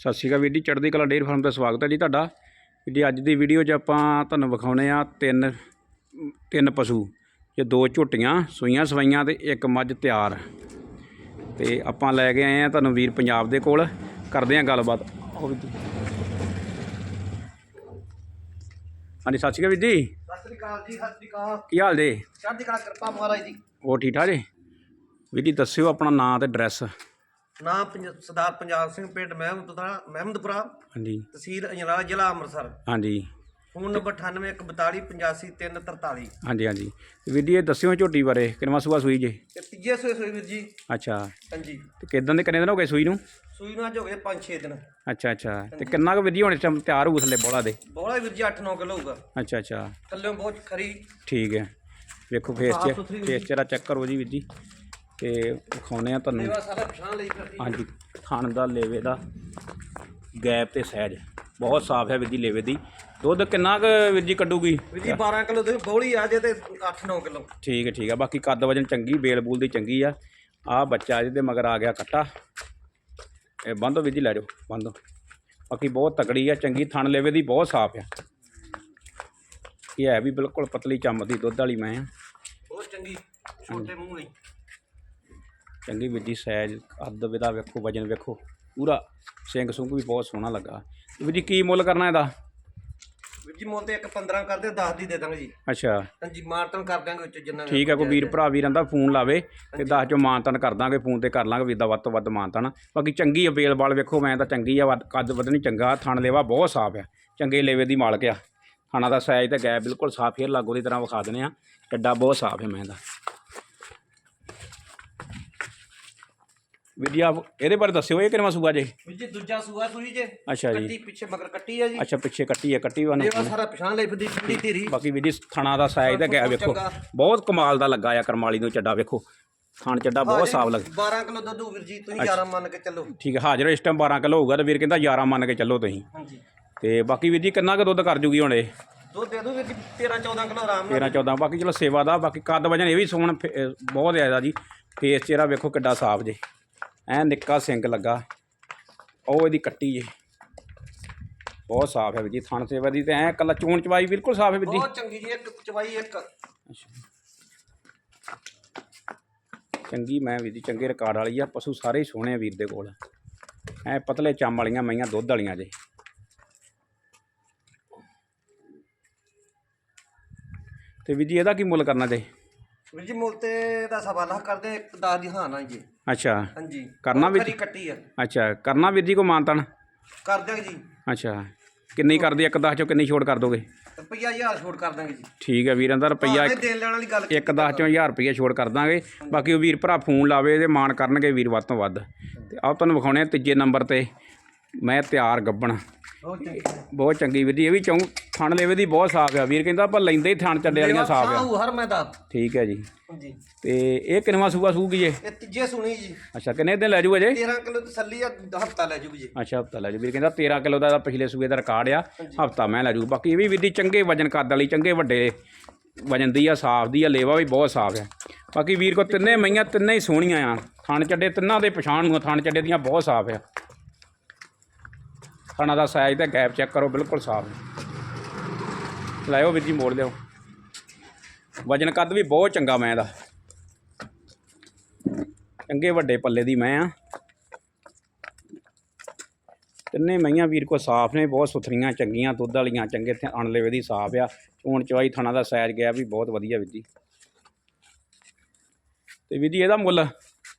ਸਤਿ ਸ਼੍ਰੀ ਅਕਾਲ ਵੀਰ ਜੀ ਚੜ੍ਹਦੀ ਕਲਾ ਡੇਅਰੀ ਫਾਰਮ ਦਾ ਸਵਾਗਤ ਹੈ ਜੀ ਤੁਹਾਡਾ। ਜੀ ਅੱਜ ਦੀ ਵੀਡੀਓ 'ਚ ਆਪਾਂ ਤੁਹਾਨੂੰ ਵਿਖਾਉਣੇ ਆ ਤਿੰਨ ਤਿੰਨ ਪਸ਼ੂ ਜੇ ਦੋ ਝੋਟੀਆਂ ਸੂਈਆਂ ਸਵਾਈਆਂ ਤੇ ਇੱਕ ਮੱਝ ਤਿਆਰ। ਤੇ ਆਪਾਂ ਲੈ ਕੇ ਆਏ ਆ ਤੁਹਾਨੂੰ ਵੀਰ ਪੰਜਾਬ ਦੇ ਕੋਲ ਕਰਦੇ ਆ ਗੱਲਬਾਤ। ਜੀ। ਹਾਂਜੀ ਸਤਿ ਸ਼੍ਰੀ ਅਕਾਲ ਵੀਰ ਜੀ। ਸਤਿ ਸ੍ਰੀ ਅਕਾਲ ਜੀ ਸਤਿ ਸ੍ਰੀ ਅਕਾਲ। ਕੀ ਹਾਲ ਜੀ? ਚੜ੍ਹਦੀ ਕਲਾ ਕਿਰਪਾ ਮਹਾਰਾਜ ਦੀ ਹੋਰ ਠੀਕ ਠਾਕ ਜੀ? ਵੀਰ ਜੀ ਦੱਸਿਓ ਆਪਣਾ ਨਾਂ ਤੇ ਐਡਰੈਸ। ਨਾਮ ਪੰਜ- ਸਰਦਾਰ ਪੰਜਾਬ ਸਿੰਘ ਪਿੰਡ ਮਹਿਮਦਪੁਰਾ ਮਹਿਮਦਪੁਰਾ ਹਾਂਜੀ। ਤਹਿਸੀਲ ਅਜਨਾਲਾ ਜ਼ਿਲ੍ਹਾ ਅੰਮ੍ਰਿਤਸਰ। ਹਾਂਜੀ। ਫੋਨ ਨੰਬਰ 9814285343 ਹਾਂਜੀ ਹਾਂਜੀ। ਤੇ ਵੀਰ ਜੀ ਇਹ ਦੱਸਿਓ ਝੋਟੀ ਬਾਰੇ ਕਿੰਨਵਾਂ ਸੂਆ ਸੂਈ ਜੇ? ਤੇ ਤੀਜੇ ਸੋਏ ਸੋਏ ਵੀਰ ਜੀ। ਅੱਛਾ। ਹਾਂਜੀ। ਤੇ ਕਿਦਾਂ ਦੇ ਕਿੰਨੇ ਦਿਨ ਹੋ ਗਏ ਸੂਈ ਨੂੰ? ਸੂਈ ਨੂੰ ਅੱਜ ਹੋ ਗਏ 5-6 ਦਿਨ। ਅੱਛਾ ਅੱਛਾ। ਤੇ ਕਿੰਨਾ ਕੁ ਵੀਰ ਜੀ ਹੁਣ ਇਸ ਟਾਈਮ ਤਿਆਰ ਹੋਊ ਥੱਲੇ ਬੋਲਾ ਦੇ? ਬੋਲਾ ਵੀਰ ਜੀ 8-9 ਕਿਲੋ ਹੋਊਗਾ। ਅੱਛਾ ਅੱਛਾ। ਥੱਲੇ ਬਹੁਤ ਖਰੀ। ਠੀਕ ਹੈ। ਵੇਖੋ ਫੇਸ ਚ ਫੇਸ ਚਿਹਰਾ ਚੈੱਕ ਕਰੋ ਜੀ ਵੀਰ ਜੀ। ਤੇ ਵਿਖਾਉਨੇ ਆ ਤੁਹਾਨੂੰ। ਹਾਂਜੀ ਥਣ ਦਾ ਲੇਵੇ ਦਾ ਗੈਪ ਤੇ ਸਹਿਜ। ਬਹੁਤ ਸਾਫ਼ ਹੈ ਵੀਰ ਜੀ ਲੇਵੇ ਦੀ। ਦੁੱਧ ਕਿੰਨਾ ਕੁ ਵੀਰ ਜੀ ਕੱਢੂਗੀ? ਵੀਰ ਜੀ 12 ਕਿਲੋ ਦੇ ਬੋਲੀ ਆ ਜੇ ਤੇ 8-9 ਕਿਲੋ। ਠੀਕ ਹੈ ਠੀਕ ਹੈ। ਬਾਕੀ ਕੱਦ ਵਜਨ ਚੰਗੀ ਬੇਲ ਬੂਲ ਦੀ ਚੰਗੀ ਆ। ਆ ਬੱਚਾ ਜਿਹਦੇ ਮਗਰ ਆ ਗਿਆ ਕੱਟਾ। ਇਹ ਬੰਦੋ ਵੀਰ ਜੀ ਲੈ ਜਾਓ ਬੰਦੋ ਬਾਕੀ ਬਹੁਤ ਤਕੜੀ ਆ ਚੰਗੀ ਥਣ ਲੇਵੇ ਦੀ ਬਹੁਤ ਸਾਫ਼ ਆ। ਇਹ ਹੈ ਵੀ ਬਿਲਕੁਲ ਪਤਲੀ ਚੰਮ ਦੀ ਦੁੱਧ ਵਾਲੀ ਮੈਂ। ਆ ਬਹੁਤ ਚੰਗੀ ਛੋਟੇ ਮੂੰਹ ਲਈ। ਚੰਗੀ ਜੀ ਸਾਈਜ਼ ਕੱਦ ਵਿਦਾ ਵੇਖੋ ਵਜਨ ਵੇਖੋ ਪੂਰਾ। ਸਿੰਘ ਸੁੰਗ ਵੀ ਬਹੁਤ ਸੋਹਣਾ ਲੱਗਾ। ਵੀਰ ਜੀ ਕੀ ਮੁੱਲ ਕਰਨਾ ਇਹਦਾ? ਵੀਰ ਜੀ ਮੁੱਲ ਤੇ ਇੱਕ 15 ਕਰਦੇ 10 ਦੀ ਦੇ ਦਾਂਗੇ ਜੀ। ਅੱਛਾ। ਹਾਂਜੀ ਮਾਰਟਨ ਕਰ ਦਾਂਗੇ ਵਿੱਚ ਜਿੰਨਾ ਵੀ ਠੀਕ ਹੈ ਕੋਈ ਵੀਰ ਭਰਾ ਵੀਰਾਂ ਦਾ ਫੋਨ ਲਾਵੇ ਤੇ ਦਸ ਚੋਂ ਮਾਨਤਨ ਕਰ ਦਾਂਗੇ ਫੋਨ ਤੇ ਕਰ ਲਾਂਗੇ ਵੀਰ ਦਾ ਵੱਧ ਤੋਂ ਵੱਧ ਮਾਨਤਨ। ਬਾਕੀ ਚੰਗੀ ਅਵੇਲ ਵਾਲ ਵੇਖੋ ਮੈਂ ਤਾਂ ਚੰਗੀ ਆ ਵੱਧ- ਕੱਦ ਵਧਣੀ ਚੰਗਾ ਥਣ ਲੇਵਾ ਬਹੁਤ ਸਾਫ਼ ਆ। ਚੰਗੇ ਲੇਵੇ ਦੀ ਮਾਲਕ ਆ। ਥਾਣਾ ਦਾ ਸਾਈਜ਼ ਤੇ ਗੈਪ ਬਿਲਕੁਲ ਸਾਫ਼ ਫੇਰ ਲਾਗੋ ਦੀ ਤਰ੍ਹਾਂ ਵਿਖਾ ਦਨੇ ਆ। ਚੱਡਾ ਬਹੁਤ ਸਾਫ਼ ਹੈ ਮੈਂ ਦਾ ਆਪ ਇਹਦੇ ਬਾਰੇ ਦੱਸਿਓ ਇਹ ਕਿੰਨਾ ਸੂਆ ਜੇ? ਵੀਰ ਜੀ ਦੂਜਾ ਸੂਆ ਸੂਈ ਜੇ। ਅੱਛਾ ਜੀ। ਕੱਟੀ ਪਿੱਛੇ ਮਗਰ ਕੱਟੀ ਆ ਜੀ। ਅੱਛਾ ਪਿੱਛੇ ਕੱਟੀ ਹੈ ਕੱਟੀ ਵਾਂ ਇਹ ਵਾ ਸਾਰਾ ਪਛਾਣ ਲਈ ਫਿਰਦੀ ਠੰਡੀ ਧੀਰੀ। ਬਾਕੀ ਵੀਰ ਜੀ ਥਣਾ ਦਾ ਸਾਈਜ਼ ਤੇ ਗਿਆ ਵੇਖੋ। ਬਹੁਤ ਕਮਾਲ ਦਾ ਲੱਗਾ ਆ ਕਰਮਾਲੀ ਨੂੰ ਚੱਡਾ ਵੇਖੋ। ਥਣ ਚੱਡਾ ਬਹੁਤ ਸਾਫ਼ ਲੱਗ 12 ਕਿਲੋ ਦੁੱਧ ਹੋਊ ਵੀਰ ਜੀ ਤੁਸੀਂ 11 ਮੰਨ ਕੇ ਚੱਲੋ। ਠੀਕ ਹੈ ਹਾਜ਼ਰ ਇਸ ਟਾਈਮ 12 ਕਿਲੋ ਹੋਊਗਾ ਤੇ ਵੀਰ ਕਹਿੰਦਾ 11 ਮੰਨ ਕੇ ਚੱਲੋ ਤੁਸੀਂ। ਹਾਂਜੀ। ਤੇ ਬਾਕੀ ਵੀਰ ਜੀ ਕਿੰਨਾ ਕੁ ਦੁੱਧ ਕਰ ਜੂਗੀ ਹੁਣ ਇਹ? ਦੁੱਧ ਦੇ ਦੋ ਵੀਰ ਜੀ 13 14 ਕਿਲੋ ਆਰਾਮ ਨਾਲ। 13 14 ਬਾਕੀ ਚਲੋ ਸੇਵਾ ਦਾ ਬਾਕੀ ਕੱਦ ਵਜਨ ਇਹ ਵੀ ਸੋਹਣ ਫੇ- ਅਹ ਬਹੁਤ ਜ਼ਿਆਦਾ ਜੀ। ਫੇਸ ਚਿਹਰਾ ਵੇਖੋ ਕਿੱਡਾ ਸਾਫ਼ ਜੇ। ਐ ਨਿੱਕਾ ਸਿੰਕ ਲੱਗਾ। ਉਹ ਇਹਦੀ ਕੱਟੀ ਜੇ ਬਹੁਤ ਸਾਫ਼ ਹੈ ਵੀਰ ਜੀ ਥਣ ਸੇਵਾ ਦੀ ਤੇ ਐ ਕੱਲਾ ਚੋਣ ਚਵਾਈ ਬਿਲਕੁਲ ਸਾਫ਼ ਹੈ ਵੀਰ ਜੀ। ਬਹੁਤ ਚੰਗੀ ਜੀ ਇੱਕ ਚਵਾਈ ਇੱਕ। ਚੰਗੀ ਮੈਂ ਵੀਰ ਜੀ ਚੰਗੇ ਰਿਕਾਰਡ ਵਾਲੀ ਆ ਪਸ਼ੂ ਸਾਰੇ ਸੋਹਣੇ ਆ ਵੀਰ ਦੇ ਕੋਲ। ਐ ਪਤਲੇ ਚੰਮ ਵਾਲੀਆਂ ਮਈਆਂ ਦੁੱਧ ਵਾਲੀਆਂ ਜੇ। ਤੇ ਵੀਰ ਜੀ ਇਹਦਾ ਕੀ ਮੁੱਲ ਕਰਨਾ ਜੇ? ਵੀਰ ਜੀ ਮੁੱਲ ਤੇ ਦਾ ਸਵਾ ਲੱਖ ਕਰਦੇ ਇੱਕ 10 ਦੀ ਹਾਂ ਨਾ ਜੀ। ਅੱਛਾ। ਹਾਂਜੀ। ਕਰਨਾ ਵੀਰ ਖਰੀ ਕੱਟੀ ਆ। ਅੱਛਾ ਕਰਨਾ ਵੀਰ ਜੀ ਕੋ ਮਾਨਤਨ? ਕਰ ਦਿਆਂਗੇ ਜੀ। ਅੱਛਾ ਕਿੰਨੀ ਕਰਦੀ ਇੱਕ ਦਸ ਚੋਂ ਕਿੰਨੀ ਛੋਟ ਕਰ ਦੋਗੇ? ਰੁਪਈਆ 1000 ਛੋਟ ਕਰ ਦਾਂਗੇ ਜੀ। ਠੀਕ ਹੈ ਵੀਰਾਂ ਦਾ ਰੁਪਈਆ ਇਹ ਦੇਣ ਲੈਣ ਵਾਲੀ ਗੱਲ ਇੱਕ ਦਸ ਚੋਂ 1000 ਰੁਪਈਆ ਛੋਟ ਕਰ ਦਾਂਗੇ ਬਾਕੀ ਉਹ ਵੀਰ ਭਰਾ ਫੋਨ ਲਾਵੇ ਤੇ ਮਾਨ ਕਰਨਗੇ ਵੀਰ ਵੱਧ ਤੋਂ ਵੱਧ। ਤੇ ਆਓ ਤੁਹਾਨੂੰ ਵਿਖਾਉਣੇ ਆ ਤੀਜੇ ਨੰਬਰ ਤੇ। ਮੈਂ ਤਿਆਰ ਗੱਬਣ। ਬਹੁਤ ਚੰਗੀ ਵੀਰ ਜੀ ਇਹ ਵੀ ਚੌਂ ਥਣ ਲੇਵੇ ਦੀ ਬਹੁਤ ਸਾਫ਼ ਆ ਵੀਰ ਕਹਿੰਦਾ ਆਪਾਂ ਲੈਂਦੇ ਹੀ ਥਣ ਚੱਡੇ ਵਾਲੀਆਂ ਸਾਫ਼ ਆ। ਸਾਹੂ ਹਰ ਮੈਂ ਦਾ ਠੀਕ ਹੈ ਜੀ। ਹਾਂਜੀ। ਤੇ ਇਹ ਕਿੰਨਵਾਂ ਸੂਆ ਸੂਗੀ ਜੇ ਇਹ ਤੀਜੇ ਸੁਣੀ ਜੀ। ਅੱਛਾ ਕਿੰਨੇ ਦਿਨ ਲੈ ਜੂ ਅਜੇ? 13 ਕਿਲੋ ਤਸੱਲੀ ਆ ਹਫਤਾ ਲੈ ਜੂਗੀ ਜੀ। ਅੱਛਾ ਹਫਤਾ ਲੈ ਜੂ। ਵੀਰ ਕਹਿੰਦਾ 13 ਕਿਲੋ ਦਾ ਪਿਛਲੇ ਸੂਏ ਦਾ ਰਿਕਾਰਡ ਆ ਹਫਤਾ ਮੈਂ ਲੈ ਜੂ। ਬਾਕੀ ਇਹ ਵੀ ਵੀਰ ਦੀ ਚੰਗੇ ਵਜਨ ਕੱਦ ਵਾਲੀ ਚੰਗੇ ਵੱਡੇ ਵਜਨ ਦੀ ਆ ਸਾਫ਼ ਦੀ ਆ ਲੇਵਾ ਵੀ ਬਹੁਤ ਸਾਫ਼ ਆ। ਬਾਕੀ ਵੀਰ ਕੋ ਤਿੰਨੇ ਮਈਆਂ ਤਿੰਨੇ ਹੀ ਸੋਹਣੀਆਂ ਆ। ਥਣ ਚੱਡੇ ਤਿੰਨਾਂ ਦੇ ਪਛਾਣ ਨੂੰ ਆ, ਥਣ ਚੱਡੇ ਦੀਆਂ ਬਹੁਤ ਸਾਫ਼ ਆ। ਥਣਾ ਦਾ ਸਾਈਜ਼ ਤੇ ਗੈਪ ਚੈੱਕ ਕਰੋ, ਬਿਲਕੁਲ ਸਾਫ਼ ਲਾਇਓ ਵੀਰ ਜੀ, ਮੋੜ ਲਿਓ ਵਜਨ ਕੱਦ ਵੀ ਬਹੁਤ ਚੰਗਾ ਮੈਂ ਦਾ। ਚੰਗੇ ਵੱਡੇ ਪੱਲੇ ਦੀ ਮੈਂ ਆ। ਤਿੰਨੇ ਮਈਆਂ ਵੀਰ ਕੋ ਸਾਫ਼ ਨੇ, ਬਹੁਤ ਸੁਥਰੀਆਂ, ਚੰਗੀਆਂ, ਦੁੱਧ ਵਾਲੀਆਂ, ਚੰਗੇ ਤੇ ਅਣਲੇਵੇ ਦੀ ਸਾਫ਼ ਆ। ਚੋਣ ਚਵਾਈ ਥਣਾ ਦਾ ਸਾਈਜ਼ ਗਿਆ ਵੀ ਬਹੁਤ ਵਧੀਆ ਵੀਰ ਜੀ। ਤੇ ਵੀਰ ਜੀ, ਇਹਦਾ ਮੁੱਲ?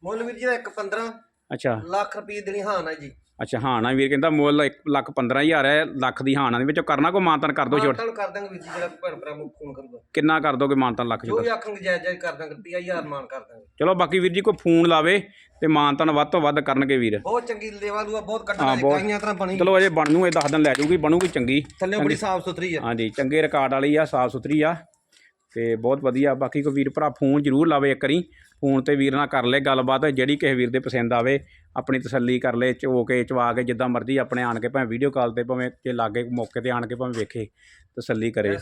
ਮੁੱਲ ਵੀਰ ਜੀ ਦਾ ਇੱਕ 15 ਅੱਛਾ। ਲੱਖ ਰੁਪਏ ਦੇਣੀ ਹਾਂ ਨਾ ਜੀ। ਅੱਛਾ ਹਾਂ ਨਾ ਵੀਰ ਕਹਿੰਦਾ ਮੁੱਲ 1 ਲੱਖ 15000 ਹੈ ਲੱਖ ਦੀ ਹਾਂ ਨਾ ਦੇ ਵਿੱਚੋਂ। ਕਰਨਾ ਕੋ ਮਾਨਤਨ ਕਰ ਦੋ ਛੋਟ। ਮਾਨਤਾਨ ਕਰ ਦਾਂਗੇ ਵੀਰ ਜੀ ਜਿਹੜਾ ਭੈਣ ਭਰਾ ਨੂੰ ਫੋਨ ਕਰੂਗਾ। ਕਿੰਨਾ ਕਰ ਦੋਗੇ ਮਾਨਤਨ ਲੱਖ ਜੋ ਛੋਟ? ਵੀ ਆਖਣਗੇ ਜਾਇਜ਼ ਜਾਇਜ਼ ਕਰ ਦਾਂਗੇ 1000 ਮਾਨ ਕਰ ਦਾਂਗੇ। ਚਲੋ ਬਾਕੀ ਵੀਰ ਜੀ ਕੋ ਫੋਨ ਲਾਵੇ ਤੇ ਮਾਨਤਨ ਵੱਧ ਤੋਂ ਵੱਧ ਕਰਨਗੇ ਵੀਰ। ਬਹੁਤ ਚੰਗੀ ਲੇਵਾ ਲੂਆ ਬਹੁਤ ਕੱਟਣ ਹਾਂ, ਵਾਲੀ ਬਹੁਤ- ਕਾਈਆਂ ਤਰ੍ਹਾਂ ਬਣੀ। ਚਲੋ ਅਜੇ ਬਣ ਨੂੰ ਇਹ 10 ਦਿਨ ਲੈ ਜੂਗੀ ਬਣੂਗੀ ਚੰਗੀ। ਥੱਲੇ ਬੜੀ ਸਾਫ਼ ਸੁਥਰੀ ਆ। ਹਾਂਜੀ ਚੰਗੇ ਰਿਕਾਰਡ ਵਾਲੀ ਆ ਸਾਫ਼ ਸੁਥਰੀ ਆ। ਤੇ ਬਹੁਤ ਵਧੀਆ ਬਾਕੀ ਕੋਈ ਵੀਰ ਭਰਾ ਫੋਨ ਜ਼ਰੂਰ ਲਾਵੇ ਇੱਕ ਵਾਰੀ। ਫੋਨ ਤੇ ਵੀਰ ਨਾਲ ਕਰ ਲੈ ਗੱਲਬਾਤ ਜਿਹੜੀ ਕਿਸੇ ਵੀਰ ਦੇ ਪਸੰਦ ਆਵੇ ਆਪਣੀ ਤਸੱਲੀ ਕਰ ਲੈ ਚੋ ਕੇ ਚਵਾ ਕੇ ਜਿੱਦਾਂ ਮਰਜ਼ੀ ਆਪਣੇ ਆਣ ਕੇ ਭਾਵੇਂ ਵੀਡੀਓ ਕਾਲ ਤੇ ਭਾਵੇਂ ਜੇ ਲਾਗੇ ਮੌਕੇ ਤੇ ਆਣ ਕੇ ਭਾਵੇਂ ਵੇਖੇ ਤਸੱਲੀ ਕਰੇ।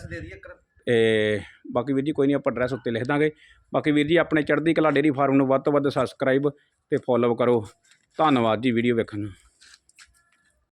ਤੇ ਬਾਕੀ ਵੀਰ ਜੀ ਕੋਈ ਨਹੀਂ ਆਪਾਂ ਐਡਰੈਸ ਉੱਤੇ ਲਿਖ ਦਾਂਗੇ। ਬਾਕੀ ਵੀਰ ਜੀ ਆਪਣੇ ਚੜ੍ਹਦੀ ਕਲਾ ਡੇਰੀ ਫਾਰਮ ਨੂੰ ਵੱਧ ਤੋਂ ਵੱਧ ਸਬਸਕ੍ਰਾਈਬ ਤੇ ਫੋਲੋ ਕਰੋ। ਧੰਨਵਾਦ ਜੀ ਵੀਡੀਓ ਵੇਖਣ ਨੂੰ।